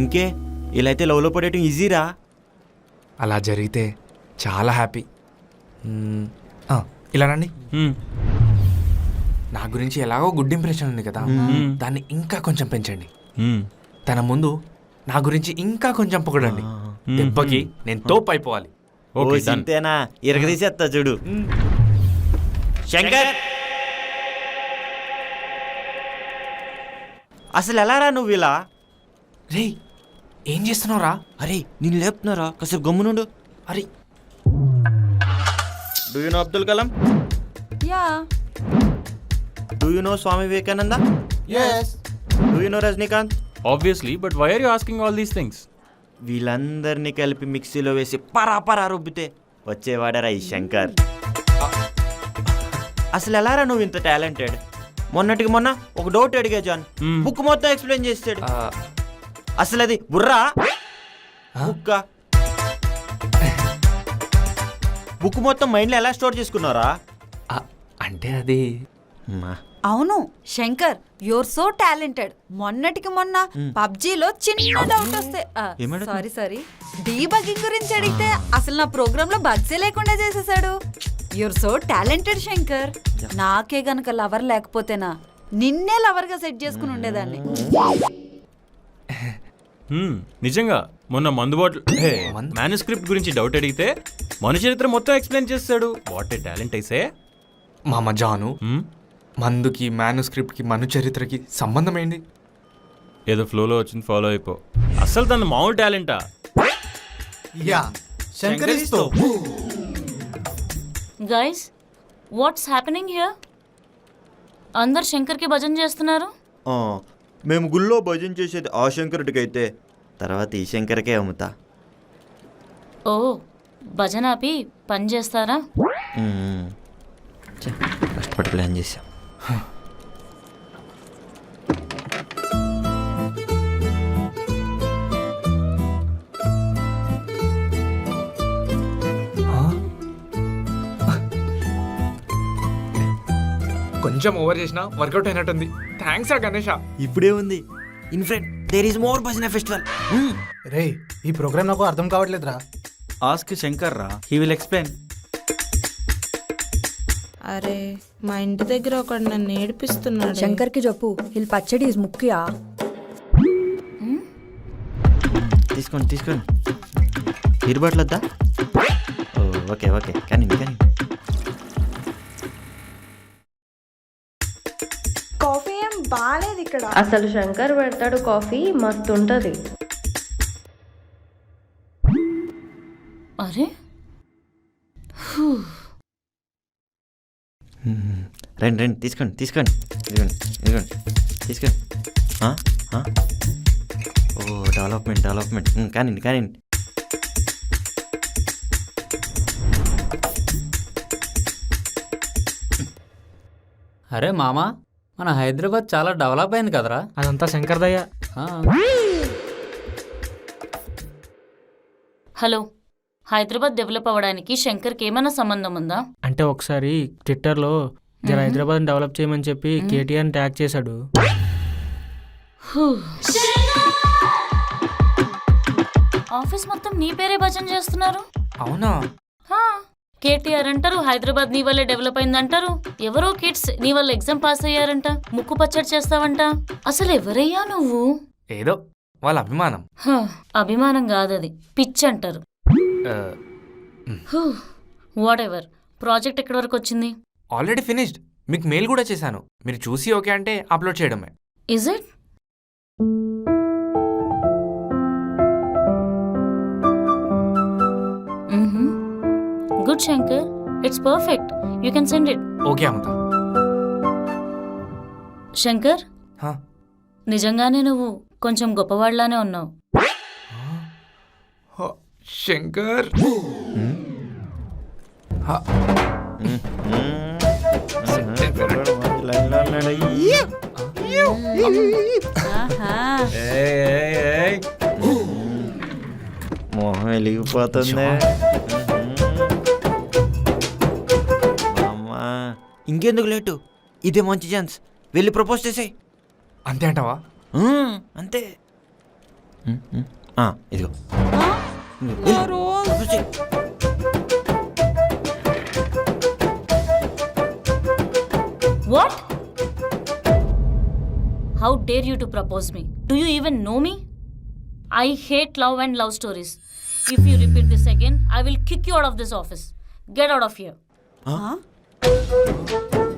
ఇంకే ఇలా అయితే లవ్లో పడేయటం ఈజీరా? అలా జరిగితే చాలా హ్యాపీ. మ్మ్. ఆ, ఇలా రండి. నా గురించి ఎలాగో గుడ్ ఇంప్రెషన్ ఉంది కదా. దాన్ని ఇంకా కొంచెం పెంచండి. తన ముందు నా గురించి ఇంకా కొంచెం పొగడండి. దెబ్బకి నేను తోపు అయిపోవాలి ఓ ఓకే డన్ సింతేనా ఇరగదీసేస్తా చూడు. శంకర్! అసలు ఎలా రా నువ్వు ఇలా? రే ఏం చేస్తున్నావురా? అరే నేను లేపుతున్నారా? కాసేపు గమ్మునుండు. అరే. Do you know Abdul Kalam yeah do you know Swami Vivekananda do you know Rajinikanth obviously but why are you asking all these things వీళ్ళందరినీ కలిపి మిక్సీలో వేసి పరా పరా రుబ్బితే వచ్చేవాడరా ఈ శంకర్. అసలు ఎలారా నువ్వు ఇంత టాలెంటెడ్? మొన్నటికి మొన్న ఒక డౌట్ అడిగా జాన్. Hmm. బుక్ మొత్తం ఎక్స్ప్లెయిన్ చేస్తాడు ఆ, అసలు అది బుర్రా బుక్క? బుక్ మొత్తం మైండ్లో ఎలా స్టోర్ చేసుకున్నారా? అంటే అది అవును శంకర్ యువర్ సో టాలెంటెడ్ మొన్నటికి మొన్న పబ్జీలో చిన్న డౌట్ వస్తే? సారీ సారీ డీబగింగ్ గురించి అడిగితే అసలు నా ప్రోగ్రామ్లో బగ్సే లేకుండా చేసేసాడు. Your so talented Shankar. నాకే గనక లవర్ లేకపోతేనా? నిన్నే లవర్గా సెట్ చేసుకుని ఉండేదాన్ని. నిజంగా మొన్న మందు బాటిల్ మందు? మేనుస్క్రిప్ట్ గురించి డౌట్ అడిగితే మన చరిత్ర మొత్తం ఎక్స్ప్లెయిన్ చేస్తాడు. వాట్ ఏ టాలెంట్ అయితే మామ జాను మందుకి మ్యానుస్క్రిప్ట్కి మను చరిత్రకి సంబంధం ఏంటి? ఏదో ఫ్లోలో వచ్చింది ఫాలో అయిపో. అసలు తన మామూలు టాలెంటా యా శంకరిస్తో గైస్ వాట్స్ హ్యాపెనింగ్ హియర్ అందరు శంకర్కి భజన చేస్తున్నారు? ఆ, మేము గుళ్ళో భజన చేసేది ఆ శంకరుడికి అయితే తర్వాత ఈ శంకర్కే అమ్ముతా. ఓ భజన ఆపి పని చేస్తారా? కష్టపడి ప్లాన్ చేసాం కొంచెం ఓవర్ చేసినా వర్కౌట్ అయినట్టుంది. థ్యాంక్స్ రా గణేష. ఇప్పుడే ఉంది. In friend there is more bhajan festival రే ఈ ప్రోగ్రామ్ నాకు అర్థం కావట్లేదురా. ఆస్క్ శంకర్ రా. హీ విల్ ఎక్స్ప్లెయిన్ అరే మా ఇంటి దగ్గర ఒకడు నన్ను ఏడిపిస్తున్నాడు. శంకర్కి చెప్పు వీళ్ళు పచ్చడి ముఖ్యా? తీసుకోండి తీసుకోండి తీరుబాట్లు వద్దా ఓ, ఓకే ఓకే. కానీ కానీ కాఫీ ఏం బాగాలేదు ఇక్కడ. అసలు శంకర్ పెడతాడు కాఫీ మస్తు ఉంటుంది అరే. రండి రండి తీసుకోండి తీసుకోండి. ఇదిగోండి ఇదిగోండి తీసుకోండి? ఓ డెవలప్మెంట్ డెవలప్మెంట్. కానివ్వండి కానివ్వండి. అరే మామా మన హైదరాబాద్ చాలా డెవలప్ అయింది కదరా. అదంతా శంకర్ దయ్య ఆ. హలో హైదరాబాద్ డెవలప్ అవ్వడానికి శంకర్కి ఏమైనా సంబంధం ఉందా? అంటే ఒకసారి ట్విట్టర్లో జర హైదరాబాద్ డెవలప్ చేయమని చెప్పి కేటీఆర్ ట్యాగ్ చేశాడు. ఆఫీస్ మొత్తం నీ పేరే భజన చేస్తున్నారు? అవునా? హా, కేటీఆర్ అంటారు హైదరాబాద్ నీ వల్లే డెవలప్ అయిందంటారు. ఎవరో కిడ్స్ నీ వల్ల ఎగ్జామ్ పాస్ అయ్యారంట ముక్కు పచ్చడి చేస్తావంట. అసలు ఎవరయ్యా నువ్వు? ఏదో వాళ్ళ అభిమానం. హ, అభిమానం కాదది పిచ్ అంటారు. ఆ, వాట్ ఎవర్ ప్రాజెక్ట్ ఎక్కడి వరకు వచ్చింది? Already finished. మీకు మెయిల్ కూడా చేశాను. మీరు చూసి ఓకే అంటే అప్లోడ్ చేయడమే. Is it? Good Shankar it's perfect you can send it okay Amrita. Shankar? హా. నిజంగానే నువ్వు కొంచెం గొప్పవాళ్ళానే ఉన్నావు. హ, శంకర్? హ, ఆహా. మొహం వెలిగిపోతుంది. ఇంకెందుకు లేటు ఇదే మంచి ఛాన్స్ వెళ్ళి ప్రపోజ్ చేసేయ్ అంతే అంటావా అంతే ఇదిగో What? How dare you to propose me? Do you even know me? I hate love and love stories. If you repeat this again, I will kick you out of this office. Get out of here. Thank you.